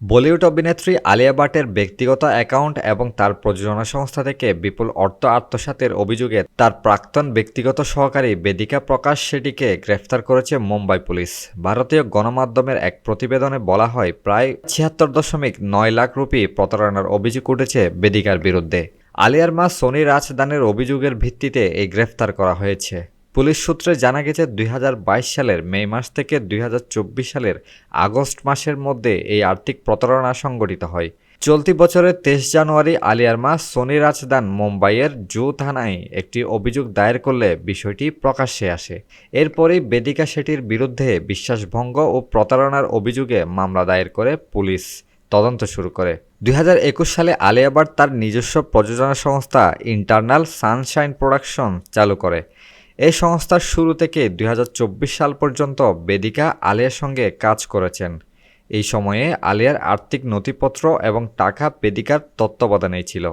বলিউড অভিনেত্রী আলিয়া ভাটের ব্যক্তিগত অ্যাকাউন্ট এবং তার প্রযোজনা সংস্থা থেকে বিপুল অর্থ আত্মসাতের অভিযোগে তার প্রাক্তন ব্যক্তিগত সহকারী বেদিকা প্রকাশ শেঠিকে গ্রেফতার করেছে মুম্বাই পুলিশ। ভারতীয় গণমাধ্যমের এক প্রতিবেদনে বলা হয়, প্রায় ছিয়াত্তর দশমিক নয় লাখ রুপি প্রতারণার অভিযোগ উঠেছে বেদিকার বিরুদ্ধে। আলিয়ার মা সোনি রাজদানের অভিযোগের ভিত্তিতে এই গ্রেফতার করা হয়েছে। পুলিশ সূত্রে জানা গেছে, দুই হাজার বাইশ সালের মে মাস থেকে দুই হাজার চব্বিশ সালের আগস্ট মাসের মধ্যে এই আর্থিক প্রতারণা সংঘটিত হয়। চলতি বছরের তেইশ জানুয়ারি আলিয়ার মা সোনি রাজদান মুম্বাইয়ের জু থানায় একটি অভিযোগ দায়ের করলে বিষয়টি প্রকাশ্যে আসে। এরপরই বেদিকা শেঠির বিরুদ্ধে বিশ্বাসভঙ্গ ও প্রতারণার অভিযোগে মামলা দায়ের করে পুলিশ তদন্ত শুরু করে। দুই হাজার একুশ সালে আলিয়া ভাট তার নিজস্ব প্রযোজনা সংস্থা ইন্টারনাল সানশাইন প্রোডাকশন চালু করে। এই সংস্থার শুরু থেকে দুই হাজার চব্বিশ সাল পর্যন্ত বেদিকা আলিয়ার সঙ্গে কাজ করেছেন। এই সময়ে আলিয়ার আর্থিক নথিপত্র এবং টাকা বেদিকার তত্ত্বাবধানেই ছিল।